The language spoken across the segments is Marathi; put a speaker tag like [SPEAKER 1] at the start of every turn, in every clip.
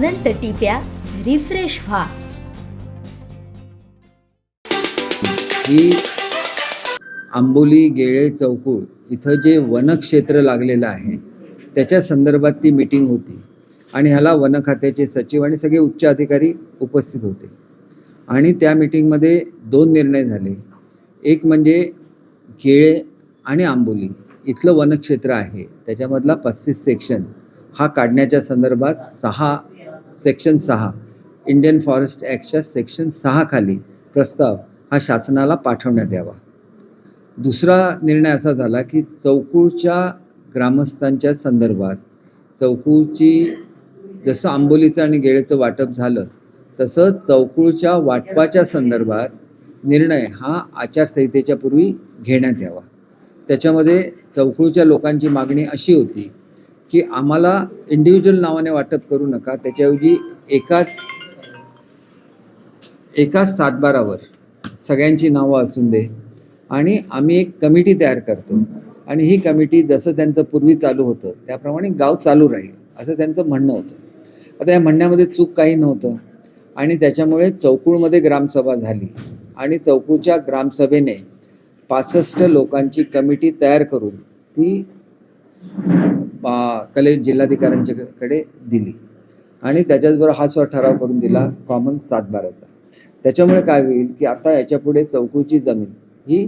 [SPEAKER 1] अनंत टिप्या रिफ्रेश व्हा.
[SPEAKER 2] ही आंबोली गेळे चौकूळ इथं जे वनक्षेत्र लागलेलं आहे त्याच्या संदर्भात ती मीटिंग होती. आणि ह्याला वन खात्याचे सचिव आणि सगळे उच्च अधिकारी उपस्थित होते. आणि त्या मीटिंगमध्ये दोन निर्णय झाले. एक म्हणजे गेळे आणि आंबोली. इथलं वनक्षेत्र आहे. त्याच्यामधला पस्तीस सेक्शन हा काढण्याच्या संदर्भात सहा सेक्शन सहा. इंडियन फॉरेस्ट ॲक्टच्या सेक्शन सहा खाली प्रस्ताव हा शासनाला पाठवण्यात यावा. दुसरा निर्णय असा झाला की चौकूळच्या ग्रामस्थांच्या संदर्भात चौकूळची जसं आंबोलीचं आणि गेळेचं वाटप झालं तसं चौकूळच्या वाटपाच्या संदर्भात निर्णय हा आचारसंहितेच्या पूर्वी घेण्यात यावा. त्याच्यामध्ये चौकूळच्या लोकांची मागणी अशी होती की आम्हाला इंडिव्हिज्युअल नावाने वाटप करू नका. त्याच्याऐवजी एकाच एकाच सातबारावर सगळ्यांची नावं असून दे. आणि आम्ही एक कमिटी तयार करतो. आणि ही कमिटी जसं त्यांचं पूर्वी चालू होतं त्याप्रमाणे गाव चालू राहील असं त्यांचं म्हणणं होतं. आता या म्हणण्यामध्ये चूक काही नव्हतं. आणि त्याच्यामुळे चौकूळमध्ये ग्रामसभा झाली. आणि चौकूळच्या ग्रामसभेने पासष्ट लोकांची कमिटी तयार करून ती कले जिल्हाधिकाऱ्यांच्याकडे दिली. आणि त्याच्याचबरोबर हा स्व ठराव करून दिला कॉमन सातबाराचा त्याच्यामुळे काय होईल की आता याच्यापुढे चौकूची जमीन ही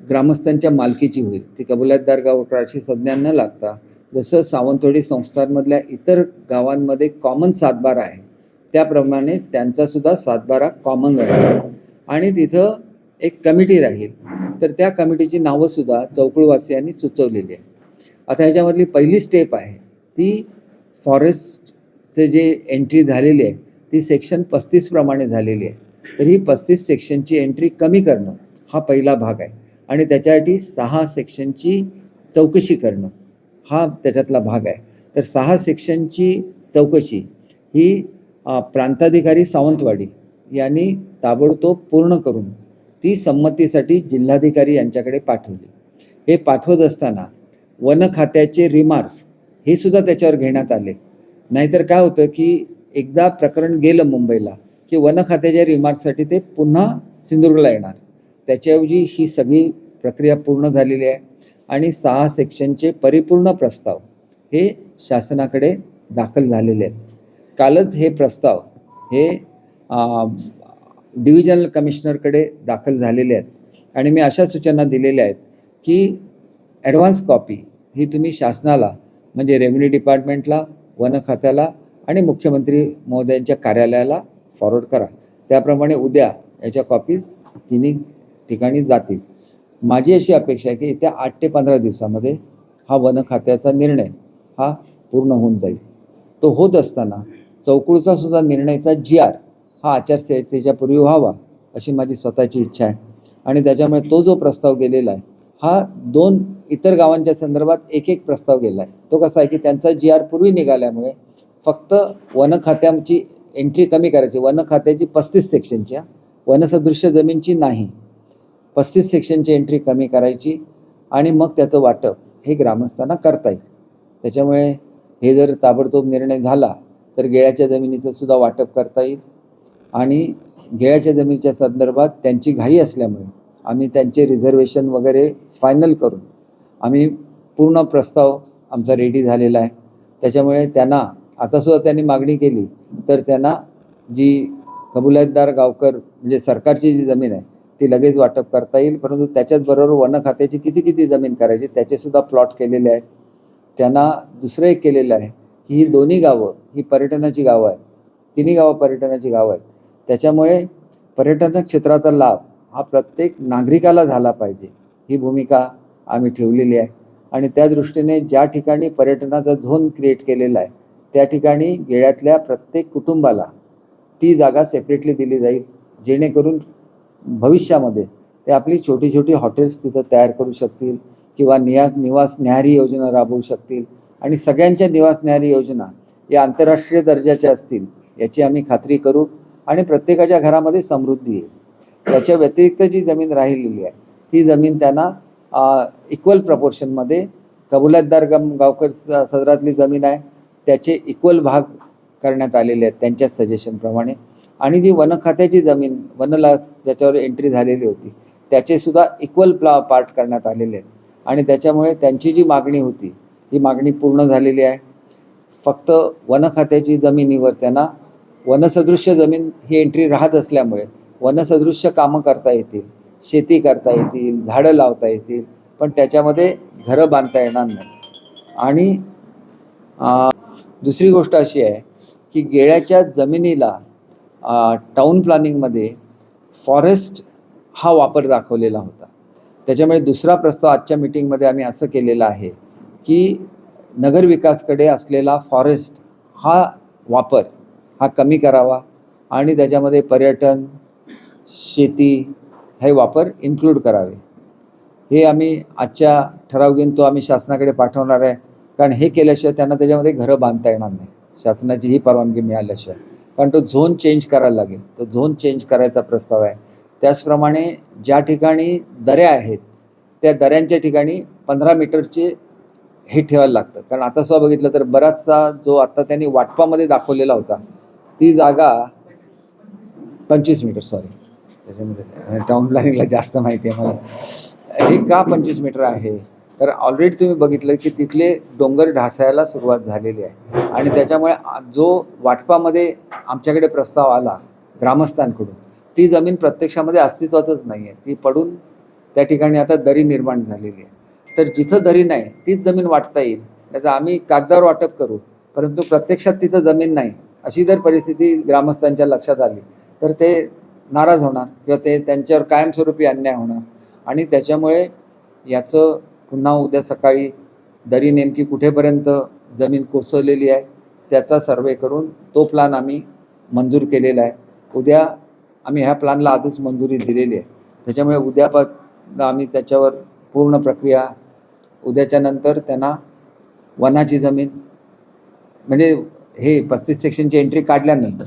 [SPEAKER 2] ग्रामस्थांच्या मालकीची होईल. ती कबुलातदार गावकराची संज्ञा न लागता जसं सावंतवाडी संस्थांमधल्या इतर गावांमध्ये कॉमन सातबारा आहे त्याप्रमाणे त्यांचासुद्धा सातबारा कॉमन राहील. आणि तिथं एक कमिटी राहील. तर त्या कमिटीची नावंसुद्धा चौकुळवासियांनी सुचवलेली आहे आता ह्याच्यामधली पहिली स्टेप आहे ती फॉरेस्टचे जे एंट्री झालेली आहे ती सेक्शन पस्तीस प्रमाणे झालेली आहे. तर ही पस्तीस सेक्शनची एंट्री कमी करणं हा पहिला भाग आहे. आणि त्याच्यासाठी सहा सेक्शनची चौकशी करणं हा त्याच्यातला भाग आहे. तर सहा सेक्शनची चौकशी ही प्रांताधिकारी सावंतवाडी यांनी ताबडतोब पूर्ण करून ती संमतीसाठी जिल्हाधिकारी यांच्याकडे पाठवली. हे पाठवत असताना वन खात्याचे रिमार्क्स हे सुद्धा त्याच्यावर घेण्यात आले. नाहीतर काय होतं की एकदा प्रकरण गेलं मुंबईला की वन खात्याच्या रिमार्कसाठी ते पुन्हा सिंधुदुर्गला येणार. त्याच्याऐवजी ही सगळी प्रक्रिया पूर्ण झालेली आहे आणि सहा सेक्शनचे परिपूर्ण प्रस्ताव हे शासनाकडे दाखल झालेले आहेत. कालच हे प्रस्ताव हे डिव्हिजनल कमिशनरकडे दाखल झालेले आहेत. आणि मी अशा सूचना दिलेल्या आहेत की ॲडव्हान्स कॉपी ही तुम्ही शासनाला म्हणजे रेव्हेन्यू डिपार्टमेंटला वन खात्याला आणि मुख्यमंत्री महोदयांच्या कार्यालयाला फॉरवर्ड करा. त्याप्रमाणे उद्या याच्या कॉपीज तिन्ही ठिकाणी जातील. माझी अशी अपेक्षा आहे की येत्या आठ ते पंधरा दिवसामध्ये हा वन खात्याचा निर्णय हा पूर्ण होऊन जाईल. तो होत असताना चौकुळचा सुद्धा निर्णयचा जी आर हा आचारसंहितेच्या पूर्वी व्हावा अशी माझी स्वतःची इच्छा आहे. आणि त्याच्यामुळे तो जो प्रस्ताव गेलेला आहे हा दोन इतर गावांच्या संदर्भात एक एक प्रस्ताव गेला आहे तो कसा आहे की त्यांचा जी आर पूर्वी निघाल्यामुळे फक्त वन खात्याची एंट्री कमी करायची वन खात्याची पस्तीस सेक्शनच्या वनसदृश्य जमीनची नाही. पस्तीस सेक्शनची एंट्री कमी करायची आणि मग त्याचं वाटप हे ग्रामस्थांना करता येईल. त्याच्यामुळे हे जर ताबडतोब निर्णय झाला तर गेळ्याच्या जमिनीचं सुद्धा वाटप करता येईल. आणि गेळ्याच्या जमिनीच्या संदर्भात त्यांची घाई असल्यामुळे आम्ही त्यांचे रिझर्वेशन वगैरे फायनल करून आम्ही पूर्ण प्रस्ताव आमचा रेडी झालेला आहे. त्याच्यामुळे त्यांना आतासुद्धा त्यांनी मागणी केली तर त्यांना जी कबुलायतदार गावकर म्हणजे सरकारची जी जमीन आहे ती लगेच वाटप करता येईल. परंतु त्याच्याचबरोबर वन खात्याची किती किती जमीन करायची त्याचेसुद्धा प्लॉट केलेले आहेत. त्यांना दुसरं एक केलेलं आहे की ही दोन्ही गावं ही पर्यटनाची गावं आहेत तिन्ही गावं पर्यटनाची गावं आहेत. त्याच्यामुळे पर्यटन क्षेत्राचा लाभ हा प्रत्येक नागरिकाला झाला पाहिजे. ही भूमिका आम्ही ठेवलेली आहे. आणि त्या दृष्टीने ज्या ठिकाणी पर्यटनाचा झोन क्रिएट केलेला आहे त्या ठिकाणी गेळ्यातल्या प्रत्येक कुटुंबाला ती जागा सेपरेटली दिली जाईल जेणेकरून भविष्यामध्ये ते आपली छोटी छोटी हॉटेल्स तिथं तयार करू शकतील किंवा निया निवास न्याहारी योजना राबवू शकतील. आणि सगळ्यांच्या निवास न्याहारी योजना या आंतरराष्ट्रीय दर्जाच्या असतील याची आम्ही खात्री करू आणि प्रत्येकाच्या घरामध्ये समृद्धी येईल. त्याच्या व्यतिरिक्त जी जमीन राहिलेली आहे ती जमीन त्यांना इक्वल प्रपोर्शनमध्ये कबुलातदार गम गावकर स- सदरातली जमीन आहे. त्याचे इक्वल भाग करण्यात आलेले आहेत त्यांच्याच सजेशनप्रमाणे आणि जी वन खात्याची जमीन वनला ज्याच्यावर एंट्री झालेली होती त्याचे सुद्धा इक्वल प्ला पार्ट करण्यात आलेले आहेत. आणि त्याच्यामुळे त्यांची जी मागणी होती ही मागणी पूर्ण झालेली आहे. फक्त वन खात्याची जमिनीवर त्यांना वनसदृश्य जमीन ही एंट्री राहत असल्यामुळे वनसदृश्य कामं करता येतील. शेती करता येतील झाडं लावता येतील पण त्याच्यामध्ये घरं बांधता येणार नाही. आणि दुसरी गोष्ट अशी आहे की गेळ्याच्या जमिनीला टाऊन प्लॅनिंगमध्ये फॉरेस्ट हा वापर दाखवलेला होता. त्याच्यामुळे दुसरा प्रस्ताव आजच्या मिटिंगमध्ये आम्ही असं केलेलं आहे की नगरविकासकडे असलेला फॉरेस्ट हा वापर हा कमी करावा आणि त्याच्यामध्ये पर्यटन शेती हे वापर इन्क्लूड करावे. हे आम्ही आजच्या ठराव घेऊन तो आम्ही शासनाकडे पाठवणार आहे. कारण हे केल्याशिवाय त्यांना त्याच्यामध्ये घरं बांधता येणार नाही. शासनाची ही परवानगी मिळाल्याशिवाय. कारण तो झोन चेंज करायला लागेल. तो झोन चेंज करायचा प्रस्ताव आहे. त्याचप्रमाणे ज्या ठिकाणी दऱ्या आहेत त्या दऱ्यांच्या ठिकाणी पंधरा मीटरचे हे ठेवायला लागतं. कारण आता सुद्धा बघितलं तर बराचसा जो आता त्यांनी वाटपामध्ये दाखवलेला होता ती जागा पंचवीस मीटर सॉरी त्याच्यामध्ये. टाऊन प्लॅनिंगला जास्त माहिती आहे मला. हे का पंचवीस मीटर आहे? तर ऑलरेडी तुम्ही बघितलं की तिथले डोंगर ढासायला सुरुवात झालेली आहे. आणि त्याच्यामुळे जो वाटपामध्ये आमच्याकडे प्रस्ताव आला ग्रामस्थांकडून ती जमीन प्रत्यक्षामध्ये अस्तित्वातच नाही आहे ती पडून त्या ठिकाणी आता दरी निर्माण झालेली आहे. तर जिथं दरी नाही तीच जमीन वाटता येईल. त्याचं आम्ही कागदावर वाटप करू. परंतु प्रत्यक्षात तिथं जमीन नाही. अशी जर परिस्थिती ग्रामस्थांच्या लक्षात आली तर ते नाराज होणार किंवा ते त्यांच्यावर कायमस्वरूपी अन्याय होणार. आणि त्याच्यामुळे याचं पुन्हा उद्या सकाळी दरी नेमकी कुठेपर्यंत जमीन कोसळलेली आहे त्याचा सर्वे करून तो प्लान आम्ही मंजूर केलेला आहे. उद्या आम्ही ह्या प्लानला आधीच मंजुरी दिलेली आहे. त्याच्यामुळे उद्यापासून आम्ही त्याच्यावर पूर्ण प्रक्रिया उद्याच्या नंतर त्यांना वनाची जमीन म्हणजे हे पस्तीस सेक्शनची एंट्री काढल्यानंतर.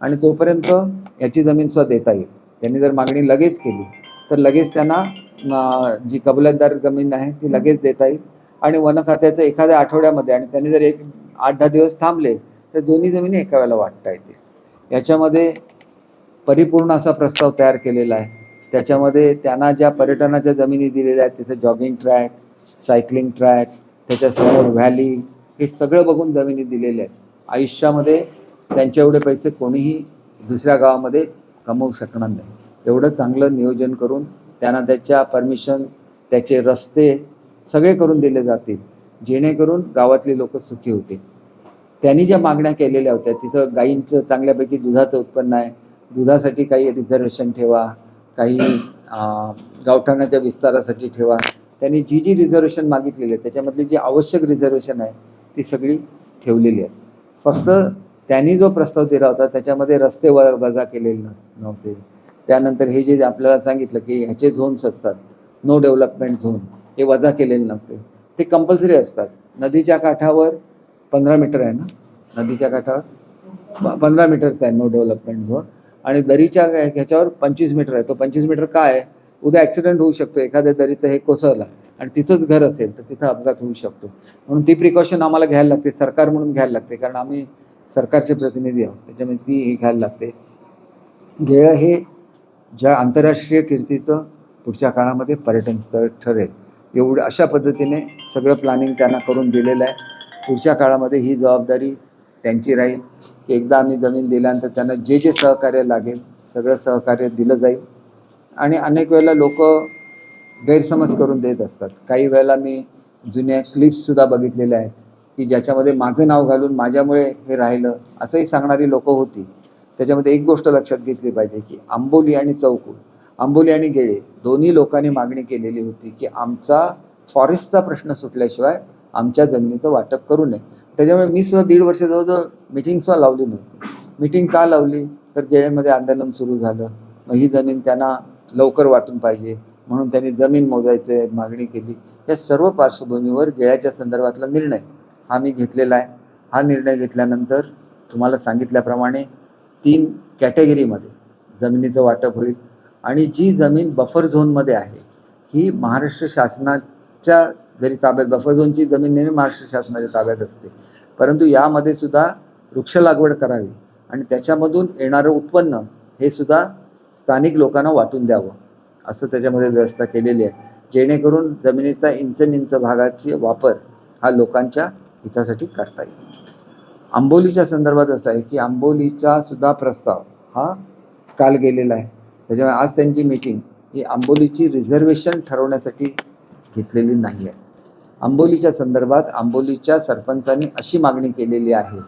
[SPEAKER 2] आणि तोपर्यंत याची जमीन सुद्धा देता येईल. त्यांनी जर मागणी लगेच केली तर लगेच त्यांना जी कबलतदार जमीन आहे ती लगेच देता येईल. आणि वन खात्याचं एखाद्या आठवड्यामध्ये आणि त्यांनी जर एक आठ दहा दिवस थांबले तर दोन्ही जमिनी एका वेळेला वाटता येतील. याच्यामध्ये परिपूर्ण असा प्रस्ताव तयार केलेला आहे. त्याच्यामध्ये त्यांना ज्या पर्यटनाच्या जमिनी दिलेल्या आहेत तिथे जॉगिंग ट्रॅक सायकलिंग ट्रॅक त्याच्यासमोर व्हॅली हे सगळं बघून जमिनी दिलेल्या आहेत. आयुष्यामध्ये त्यांच्या एवढे पैसे कोणीही दुसऱ्या गावामध्ये कमवू शकणार नाही. एवढं चांगलं नियोजन करून त्यांना त्याच्या परमिशन त्याचे रस्ते सगळे करून दिले जातील जेणेकरून गावातले लोक सुखी होतील. त्यांनी ज्या मागण्या केलेल्या होत्या तिथं गायींचं चांगल्यापैकी दुधाचं उत्पन्न आहे. दुधासाठी काही रिझर्वेशन ठेवा काही गावठाणाच्या विस्तारासाठी ठेवा. त्यांनी जी जी रिझर्वेशन मागितलेली आहे त्याच्यामधली जी आवश्यक रिझर्वेशन आहे ती सगळी ठेवलेली आहे. फक्त त्यांनी जो प्रस्ताव दिला होता त्याच्यामध्ये रस्ते व वजा केलेले नस नव्हते. त्यानंतर हे जे आपल्याला सांगितलं की ह्याचे झोन्स असतात नो डेव्हलपमेंट झोन हे वजा केलेले नसते. ते कंपल्सरी असतात. नदीच्या काठावर पंधरा मीटर आहे ना? नदीच्या काठावर पंधरा मीटरचा आहे नो डेव्हलपमेंट झोन आणि दरीच्या ह्याच्यावर पंचवीस मीटर आहे. तो पंचवीस मीटर काय आहे? उद्या ॲक्सिडेंट होऊ शकतो. एखाद्या दरीचं हे कोसळला आणि तिथंच घर असेल तर तिथं अपघात होऊ शकतो. म्हणून ती प्रिकॉशन आम्हाला घ्यायला लागते सरकार म्हणून घ्यायला लागते. कारण आम्ही सरकारचे प्रतिनिधी आहोत. त्याच्यामुळे ती हे घ्यायला लागते. गेळं हे ज्या आंतरराष्ट्रीय कीर्तीचं पुढच्या काळामध्ये पर्यटन स्थळ ठरेल. एवढं अशा पद्धतीने सगळं प्लॅनिंग त्यांना करून दिलेलं आहे. पुढच्या काळामध्ये ही जबाबदारी त्यांची राहील. की एकदा आम्ही जमीन दिल्यानंतर त्यांना जे जे सहकार्य लागेल सगळं सहकार्य दिलं जाईल. आणि अनेक वेळेला लोक गैरसमज करून देत असतात. काही वेळेला मी जुन्या क्लिप्ससुद्धा बघितलेल्या आहेत. की ज्याच्यामध्ये माझं नाव घालून माझ्यामुळे हे राहिलं असंही सांगणारी लोकं होती. त्याच्यामध्ये एक गोष्ट लक्षात घेतली पाहिजे की आंबोली आणि चौकूळ आंबोली आणि गेळे दोन्ही लोकांनी मागणी केलेली होती की आमचा फॉरेस्टचा प्रश्न सुटल्याशिवाय आमच्या जमिनीचं वाटप करू नये. त्याच्यामुळे मी सुद्धा दीड वर्ष जवळजवळ मिटिंग सुद्धा लावली नव्हती. मिटिंग का लावली? तर गेळेमध्ये आंदोलन सुरू झालं. मग ही जमीन त्यांना लवकर वाटून पाहिजे. म्हणून त्यांनी जमीन मोजायचे मागणी केली. या सर्व पार्श्वभूमीवर गेळ्याच्या संदर्भातला निर्णय हा मी घेतलेला आहे. हा निर्णय घेतल्यानंतर तुम्हाला सांगितल्याप्रमाणे तीन कॅटेगरीमध्ये जमिनीचं वाटप होईल आणि जी जमीन बफर झोनमध्ये आहे ही महाराष्ट्र शासनाच्या जरी ताब्यात बफर झोनची जमीन नेहमी महाराष्ट्र शासनाच्या ताब्यात असते. परंतु यामध्ये सुद्धा वृक्ष लागवड करावी आणि त्याच्यामधून येणारं उत्पन्न हे सुद्धा स्थानिक लोकांना वाटून द्यावं असं त्याच्यामध्ये व्यवस्था केलेली आहे. जेणेकरून जमिनीचा इंच इंच भागाची वापर हा लोकांच्या हितासाठी करता येईल. आंबोलीच्या संदर्भात असं आहे की आंबोलीचा सुद्धा प्रस्ताव हा काल गेलेला आहे. त्याच्यामुळे आज त्यांची मीटिंग ही आंबोलीची रिझर्वेशन ठरवण्यासाठी घेतलेली नाही आहे. आंबोलीच्या संदर्भात आंबोलीच्या सरपंचांनी अशी मागणी केलेली आहे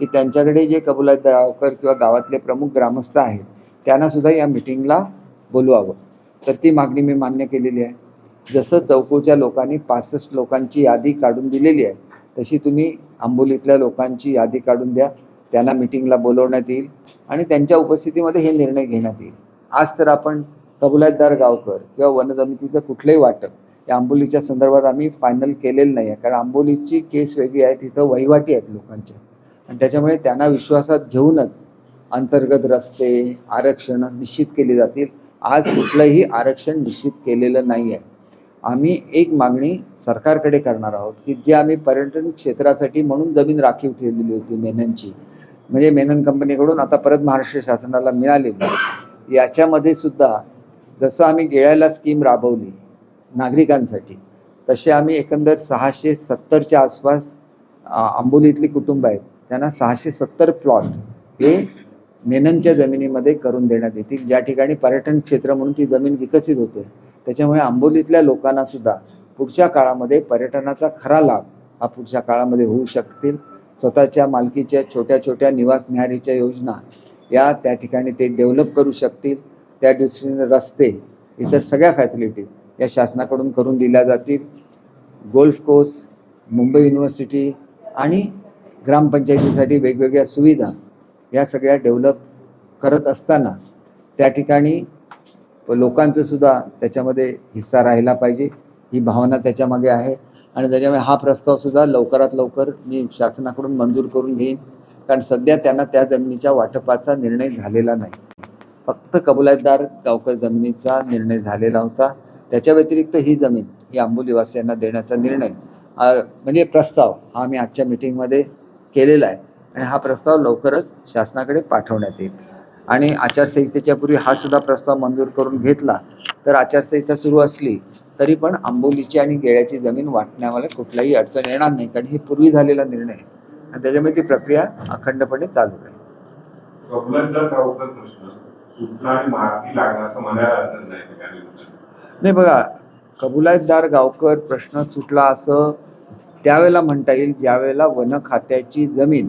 [SPEAKER 2] की त्यांच्याकडे जे कबुलात गावकर किंवा गावातले प्रमुख ग्रामस्थ आहेत त्यांनासुद्धा या मिटिंगला बोलवावं. तर ती मागणी मी मान्य केलेली आहे. जसं चौकोच्या लोकांनी पासष्ट लोकांची यादी काढून दिलेली आहे तशी तुम्ही आंबोलीतल्या लोकांची यादी काढून द्या. त्यांना मिटिंगला बोलवण्यात येईल आणि त्यांच्या उपस्थितीमध्ये हे निर्णय घेण्यात येईल. आज तर आपण कबुलातदार गावकर किंवा वनजमितीचं कुठलंही वाटप या आंबोलीच्या संदर्भात आम्ही फायनल केलेलं नाही आहे. कारण आंबोलीची केस वेगळी आहे तिथं वहिवाटी आहेत लोकांच्या. आणि त्याच्यामुळे त्यांना विश्वासात घेऊनच अंतर्गत रस्ते आरक्षण निश्चित केली जातील. आज कुठलंही आरक्षण निश्चित केलेलं नाही आहे. आम्ही एक मागणी सरकारकडे करणार आहोत की जे आम्ही पर्यटन क्षेत्रासाठी म्हणून जमीन राखीव ठेवलेली होती मेननची म्हणजे मेनन कंपनीकडून आता परत महाराष्ट्र शासनाला मिळालेली याच्यामध्ये सुद्धा जसं आम्ही गेळ्याला स्कीम राबवली नागरिकांसाठी तसे आम्ही एकंदर सहाशे सत्तरच्या आसपास आंबोलीतली कुटुंब आहेत त्यांना सहाशे सत्तर प्लॉट हे मेननच्या जमिनीमध्ये करून देण्यात येतील. ज्या ठिकाणी पर्यटन क्षेत्र म्हणून ती जमीन विकसित होते त्याच्यामुळे आंबोलीतल्या लोकांना सुद्धा पुढच्या काळामध्ये पर्यटनाचा खरा लाभ हा पुढच्या काळामध्ये होऊ शकतील. स्वतःच्या मालकीच्या छोट्या छोट्या निवास निहारीच्या योजना या त्या ठिकाणी ते डेव्हलप करू शकतील. त्या दृष्टीने रस्ते इतर सगळ्या फॅसिलिटीज या शासनाकडून करून दिल्या जातील. गोल्फ कोर्स मुंबई युनिव्हर्सिटी आणि ग्रामपंचायतीसाठी वेगवेगळ्या सुविधा या सगळ्या डेव्हलप करत असताना त्या ठिकाणी लोकांचं सुद्धा त्याच्यामध्ये हिस्सा राहिला पाहिजे. ही भावना त्याच्यामागे आहे. आणि त्याच्यामुळे हा प्रस्तावसुद्धा लवकरात लवकर मी शासनाकडून मंजूर करून घेईन. कारण सध्या त्यांना त्या जमिनीच्या वाटपाचा निर्णय झालेला नाही. फक्त कबुलातदार गावकर जमिनीचा निर्णय झालेला होता. त्याच्या व्यतिरिक्त ही जमीन ही आंबोलीवासियांना देण्याचा निर्णय म्हणजे प्रस्ताव हा आम्ही आजच्या मिटिंगमध्ये केलेला आहे. आणि हा प्रस्ताव लवकरच शासनाकडे पाठवण्यात येईल. आणि आचारसंहितेच्या पूर्वी हा सुद्धा प्रस्ताव मंजूर करून घेतला. तर आचारसंहिता सुरू असली तरी पण आंबोलीची आणि गेळ्याची जमीन वाटण्याला कुठलाही अडचण येणार नाही कारण ही पूर्वी झालेला निर्णय आहे. आणि त्याच्यामुळे ती प्रक्रिया अखंडपणे चालू राहील.
[SPEAKER 3] नाही
[SPEAKER 2] बघा कबुलातदार गावकर प्रश्न सुटला असं त्यावेळेला म्हणता येईल ज्यावेळेला वन खात्याची जमीन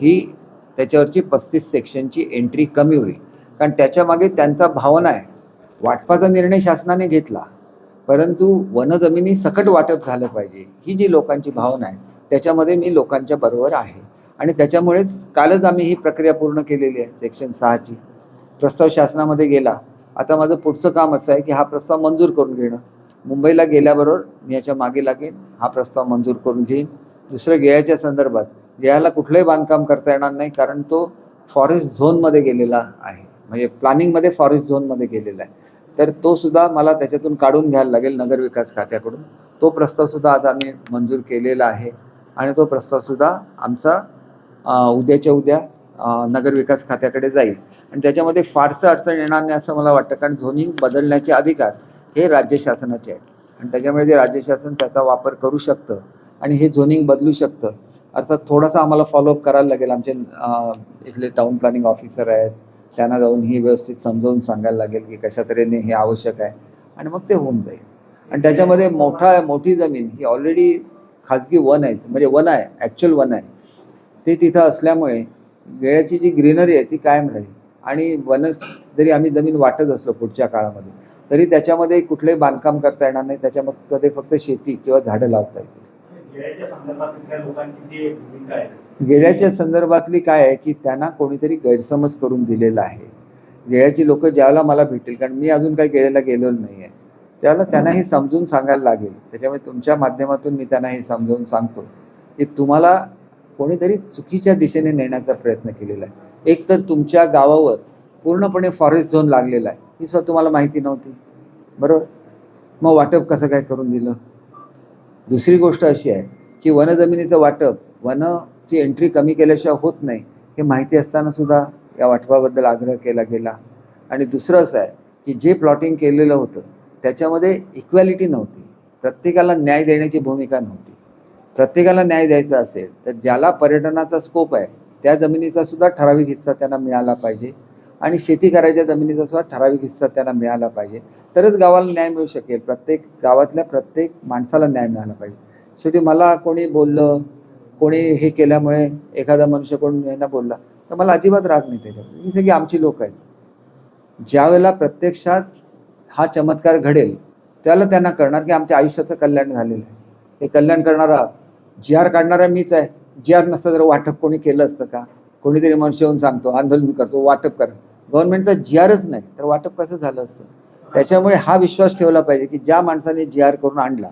[SPEAKER 2] ही त्याच्यावरची पस्तीस सेक्शनची एंट्री कमी होईल. कारण त्याच्यामागे त्यांचा भावना आहे. वाटपाचा निर्णय शासनाने घेतला. परंतु वनजमिनी सकट वाटप झालं पाहिजे ही जी लोकांची भावना आहे त्याच्यामध्ये मी लोकांच्या बरोबर आहे. आणि त्याच्यामुळेच कालच आम्ही ही प्रक्रिया पूर्ण केलेली आहे सेक्शन सहाची. प्रस्ताव शासनामध्ये गेला. आता माझं पुढचं काम असं आहे की हा प्रस्ताव मंजूर करून घेणं. मुंबईला गेल्याबरोबर मी याच्या मागे लागेन हा प्रस्ताव मंजूर करून घेईन. दुसरं गेळ्याच्या संदर्भात याला कुठलंही बांधकाम करता येणार नाही कारण तो फॉरेस्ट झोनमध्ये गेलेला आहे. म्हणजे प्लॅनिंगमध्ये फॉरेस्ट झोनमध्ये गेलेला आहे. तर तो सुद्धा मला त्याच्यातून काढून घ्यायला लागेल नगरविकास खात्याकडून. तो प्रस्तावसुद्धा आज आम्ही मंजूर केलेला आहे. आणि तो प्रस्तावसुद्धा आमचा उद्याच्या उद्या नगरविकास खात्याकडे जाईल. आणि त्याच्यामध्ये फारसं अडचण येणार नाही असं मला वाटतं कारण झोनिंग बदलण्याचे अधिकार हे राज्य शासनाचे आहेत. आणि त्याच्यामुळे ते राज्य शासन त्याचा वापर करू शकतं आणि हे झोनिंग बदलू शकतं अर्थात थोडासा आम्हाला फॉलोअप करायला लागेल. आमचे इथले टाऊन प्लॅनिंग ऑफिसर आहेत. त्यांना जाऊन ही व्यवस्थित समजावून सांगायला लागेल की कशा तऱ्हेने हे आवश्यक आहे. आणि मग ते होऊन जाईल. आणि त्याच्यामध्ये मोठा मोठी जमीन ही ऑलरेडी खाजगी वन आहे म्हणजे वन आहे ॲक्च्युअल वन आहे. ते तिथं असल्यामुळे वेळाची जी ग्रीनरी आहे ती कायम राहील. आणि वन जरी आम्ही जमीन वाटत असलो पुढच्या काळामध्ये तरी त्याच्यामध्ये कुठलंही बांधकाम करता येणार नाही. त्याच्यामध्ये फक्त शेती किंवा झाडं लावता येतील.
[SPEAKER 4] गेल्याच्या
[SPEAKER 2] गेळ्याच्या संदर्भातली काय आहे की त्यांना कोणीतरी गैरसमज करून दिलेला आहे. गेळ्याची लोक ज्याला मला भेटतील कारण मी अजून काही गेळ्याला गेलेलो नाही आहे त्याला त्यांना हे समजून सांगायला लागेल. त्याच्यामुळे तुमच्या माध्यमातून मी त्यांना हे समजून सांगतो की तुम्हाला कोणीतरी चुकीच्या दिशेने नेण्याचा प्रयत्न केलेला आहे. एक तर तुमच्या गावावर पूर्णपणे फॉरेस्ट झोन लागलेला आहे. ही सुद्धा तुम्हाला माहिती नव्हती. बरोबर? मग वाटप कसं काय करून दिलं? दुसरी गोष्ट अशी आहे की वनजमिनीचं वाटप वनची एंट्री कमी केल्याशिवाय होत नाही हे माहिती असताना सुद्धा या वाटपाबद्दल आग्रह केला गेला. आणि दुसरं असं आहे की जे प्लॉटिंग केलेलं होतं त्याच्यामध्ये इक्वॅलिटी नव्हती. प्रत्येकाला न्याय देण्याची भूमिका नव्हती. प्रत्येकाला न्याय द्यायचा असेल तर ज्याला पर्यटनाचा स्कोप आहे त्या जमिनीचा सुद्धा ठराविक हिस्सा त्यांना मिळाला पाहिजे. आणि शेती करायच्या जमिनीचा सुद्धा ठराविक हिस्सा त्यांना मिळाला पाहिजे. तरच गावाला न्याय मिळू शकेल. प्रत्येक गावातल्या प्रत्येक माणसाला न्याय मिळाला पाहिजे. शेवटी मला कोणी बोललं कोणी हे केल्यामुळे एखादा मनुष्य कोण यांना बोलला तर मला अजिबात राग नाही त्याच्यामध्ये. ही सगळी आमची लोक आहेत. ज्यावेळेला प्रत्यक्षात हा चमत्कार घडेल त्याला त्यांना कळणार की आमच्या आयुष्याचं कल्याण झालेलं आहे. हे कल्याण करणारा जी आर काढणारा मीच आहे. जी आर नसतं जर वाटप कोणी केलं असतं का? कोणीतरी मनुष्य येऊन सांगतो आंदोलन करतो वाटप करा. गव्हर्नमेंटचा जी आरच नाही तर वाटप कसं झालं असतं? त्याच्यामुळे हा विश्वास ठेवला पाहिजे की ज्या माणसाने जी आर करून आणला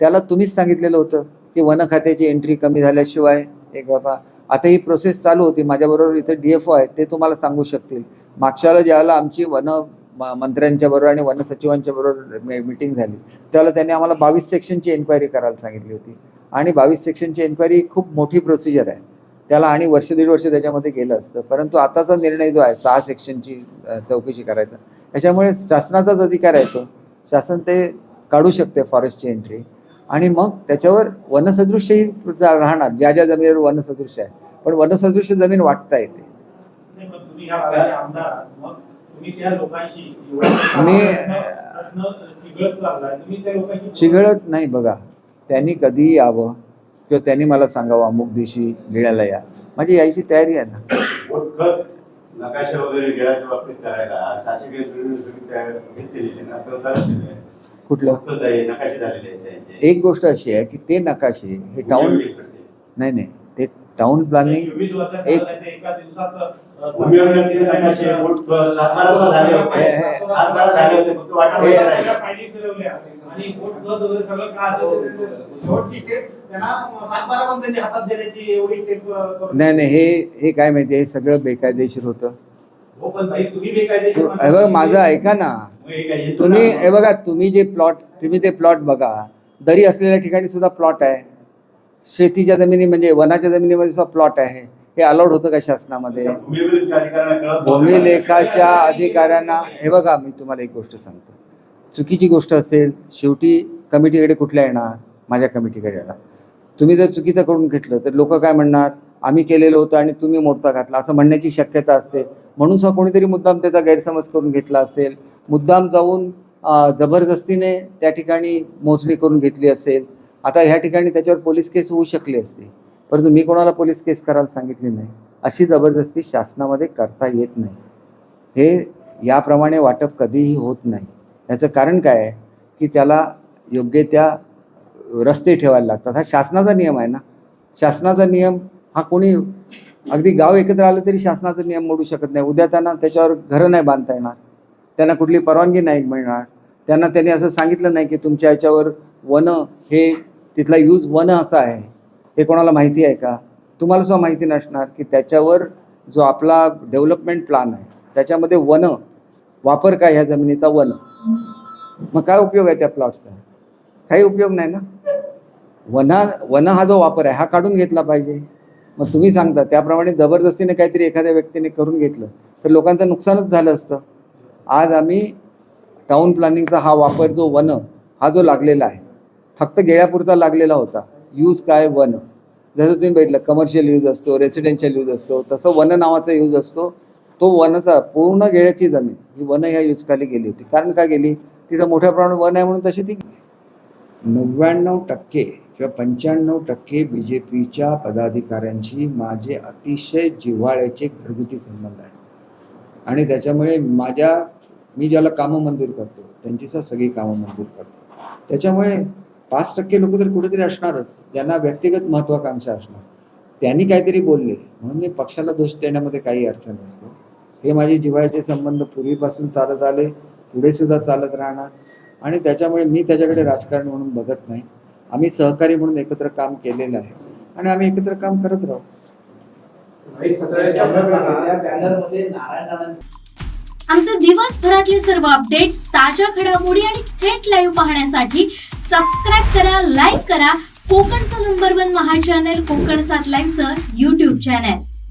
[SPEAKER 2] त्याला तुम्हीच सांगितलेलं होतं की वन खात्याची एंट्री कमी झाल्याशिवाय एक बाबा आता ही प्रोसेस चालू होती माझ्याबरोबर इथं डी एफ ओ आहेत ते तुम्हाला सांगू शकतील. मागच्याला ज्याला ज्यावेळेला आमची वन मंत्र्यांच्या बरोबर आणि वन सचिवांच्या बरोबर मिटिंग झाली त्यावेळेला त्यांनी आम्हाला बावीस सेक्शनची एन्क्वायरी करायला सांगितली होती. आणि बावीस सेक्शनची एन्क्वायरी खूप मोठी प्रोसिजर आहे. त्याला आणि वर्ष दीड वर्ष त्याच्यामध्ये गेलं असतं. परंतु आताचा निर्णय जो आहे सहा सेक्शनची चौकशी करायचा त्याच्यामुळे शासनाचाच अधिकार आहे तो. शासन ते काढू शकते फॉरेस्टची एंट्री आणि मग त्याच्यावर वनसदृश्यही राहणार. ज्या ज्या जमिनीवर वनसदृश्य आहे. पण वनसदृश्य जमीन वाटता येते. मी-
[SPEAKER 4] चिघळत
[SPEAKER 2] नाही बघा. त्यांनी कधीही यावं. किंवा त्यांनी मला सांगावं अमुक दिवशी घेण्याला या माझी यायची तयारी आहे ना
[SPEAKER 5] नकाशा वगैरे.
[SPEAKER 2] कुठलं. एक गोष्ट अशी आहे की ते नकाशे हे
[SPEAKER 5] करते.
[SPEAKER 2] नाही नाही ते टाऊन प्लॅनिंग एक-
[SPEAKER 5] झाले होते
[SPEAKER 2] नाही नाही हे हे काय माहिती आहे? हे सगळं बेकायदेशीर होतं.
[SPEAKER 4] हो
[SPEAKER 2] बघा माझं ऐका ना. तुम्ही. हे बघा तुम्ही जे प्लॉट तुम्ही ते प्लॉट बघा. दरी असलेल्या ठिकाणी सुद्धा प्लॉट आहे. शेतीच्या जमिनी म्हणजे वनाच्या जमिनीमध्ये सुद्धा प्लॉट आहे. हे अलाउड होतं का शासनामध्ये.
[SPEAKER 5] भूमी
[SPEAKER 2] लेखाच्या अधिकाऱ्यांना हे बघा मी तुम्हाला एक गोष्ट सांगतो. चुकीची गोष्ट असेल शेवटी कमिटीकडे कुठल्या येणार? माझ्या कमिटीकडे येणार. तुम्ही जर चुकीचं करून घेतलं तर लोक काय म्हणणार? आम्ही केलेलं होतं आणि तुम्ही मोडता घातला असं म्हणण्याची शक्यता असते. म्हणून सुद्धा कोणीतरी मुद्दाम त्याचा गैरसमज करून घेतला असेल. मुद्दाम जाऊन जबरदस्तीने त्या ठिकाणी मोजणी करून घेतली असेल. आता ह्या ठिकाणी त्याच्यावर पोलीस केस होऊ शकली असते. परंतु मी कोणाला पोलीस केस करायला सांगितली नाही. अशी जबरदस्ती शासनामध्ये करता येत नाही. हे याप्रमाणे वाटप कधीही होत नाही. याचं कारण काय आहे? की त्याला योग्य त्या रस्ते ठेवायला लागतात. हा शासनाचा नियम आहे ना. शासनाचा नियम हा कोणी अगदी गाव एकत्र आलं तरी शासनाचा नियम मोडू शकत नाही. उद्या त्यांना त्याच्यावर घरं नाही बांधता येणार. त्यांना कुठली परवानगी नाही मिळणार. त्यांना त्यांनी असं सांगितलं नाही की तुमच्या याच्यावर वन हे तिथला यूज वन असा आहे. हे कोणाला माहिती आहे का? तुम्हाला सुद्धा माहिती नसणार की त्याच्यावर जो आपला डेव्हलपमेंट प्लान आहे त्याच्यामध्ये वन वापर काय ह्या जमिनीचा वन? मग काय उपयोग आहे त्या प्लॉटचा काही उपयोग नाही ना? वना वन हा जो वापर आहे हा काढून घेतला पाहिजे. मग तुम्ही सांगता त्याप्रमाणे जबरदस्तीने काहीतरी एखाद्या व्यक्तीने करून घेतलं तर लोकांचं नुकसानच झालं असतं. आज आम्ही टाऊन प्लॅनिंगचा हा वापर जो वन हा जो लागलेला आहे फक्त गेळ्यापुरता लागलेला होता. यूज काय वन? जसं तुम्ही बघितलं कमर्शियल यूज असतो रेसिडेन्शियल यूज असतो तसं वन नावाचा यूज असतो. तो वनाचा पूर्ण गेळ्याची जमीन ही वन ह्या यूजखाली गेली होती. कारण का गेली? तिथं मोठ्या प्रमाणात वन आहे म्हणून तशी ती नव्याण्णव टक्के किंवा पंच्याण्णव टक्के बी जे पीच्या पदाधिकाऱ्यांशी माझे अतिशय जिव्हाळ्याचे घरगुती संबंध आहेत. आणि त्याच्यामुळे माझ्या मी ज्याला कामं मंजूर करतो त्यांची सगळी कामं मंजूर करतो. त्याच्यामुळे पाच टक्के लोक तर कुठेतरी असणारच ज्यांना व्यक्तिगत महत्त्वाकांक्षा असणार. त्यांनी काहीतरी बोलले म्हणून मी पक्षाला दोष देण्यामध्ये काही अर्थ नसतो. हे माझे जिव्हाळ्याचे संबंध पूर्वीपासून चालत आले पुढे सुद्धा चालत राहणार. आणि त्याच्यामुळे मी त्याच्याकडे राजकारण म्हणून बघत नाही. आम्ही सहकारी म्हणून एकत्र काम केलेलं आहे. आणि आम्ही एकत्र काम करत राहू.
[SPEAKER 1] आमचे दिवसभरातले सर्व अपडेट्स ताज्या घडामोडी आणि थेट लाईव्ह पाहण्यासाठी सबस्क्राईब करा लाईक करा. कोकणचं नंबर वन महा चॅनल कोकण सात लाईव्हचं युट्यूब चॅनल